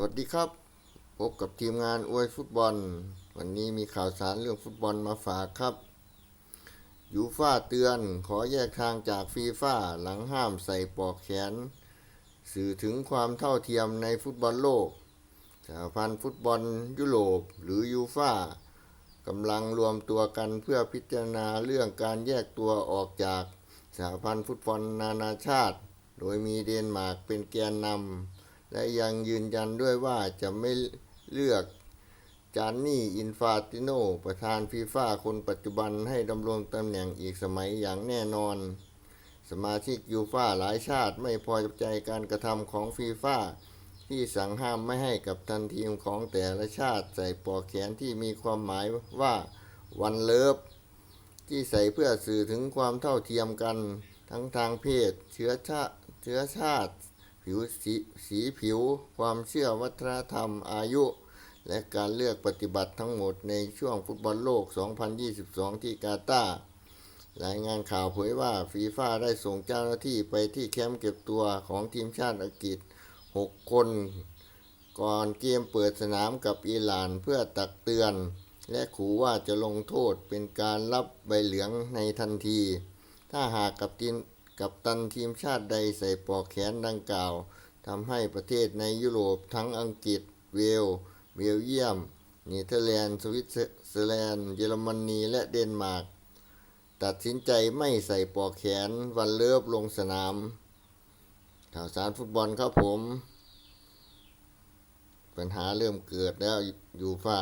วัสดีครับ พบกับทีมงานอวยฟุตบอล วันนี้มีข่าวสารเรื่องฟุตบอลมาฝากครับยูฟ่าเตือนขอแยกทางจากฟีฟ่าหลังห้ามใส่ปลอกแขน สื่อถึงความเท่าเทียมในฟุตบอลโลกสหพันธ์ฟุตบอลยุโรปหรือยูฟ่ากำลังรวมตัวกันเพื่อพิจารณาเรื่องการแยกตัวออกจากสหพันธ์ฟุตบอลนานาชาติ โดยมีเดนมาร์กเป็นแกนนำ และยังยืนยันด้วยว่าจะไม่เลือกจานนี่อินฟาติโน ประธานฟีฟ่าคนปัจจุบันให้ดำรงตำแหน่งอีกสมัยอย่างแน่นอน สมาชิกยูฟ่าหลายชาติไม่พอใจการกระทำของฟีฟ่าที่สั่งห้ามไม่ให้กับทันทีมของแต่ละชาติใส่ปอกแขนที่มีความหมายว่าวันเลิฟที่ใส่เพื่อสื่อถึงความเท่าเทียมกัน ทั้งทางเพศ เชื้อชาติเชื้อชาติ ผิวสีสีผิว ความเชื่อวัฒนธรรมอายุ และการเลือกปฏิบัติทั้งหมดในช่วงฟุตบอลโลก 2022 ที่กาตาร์รายงานข่าวเผยว่าฟีฟ่าได้ส่งเจ้าหน้าที่ไปที่แคมป์เก็บตัวของทีมชาติอังกฤษ 6 คน ก่อนเกมเปิดสนามกับอิหร่านเพื่อตักเตือน และขู่ว่าจะลงโทษเป็นการรับใบเหลืองในทันที ถ้าหากกับทีม กับตันทีมชาติใดใส่ปอกแขนดังกล่าวทำให้ประเทศในยุโรปทั้งอังกฤษ เวล เบลเยียมเนเธอร์แลนด์สวิตเซอร์แลนด์ เยอรมนีและเดนมาร์ก ตัดสินใจไม่ใส่ปอกแขนวันเลิฟลงสนาม ข่าวสารฟุตบอลครับผม ปัญหาเริ่มเกิดแล้วยูฟ่า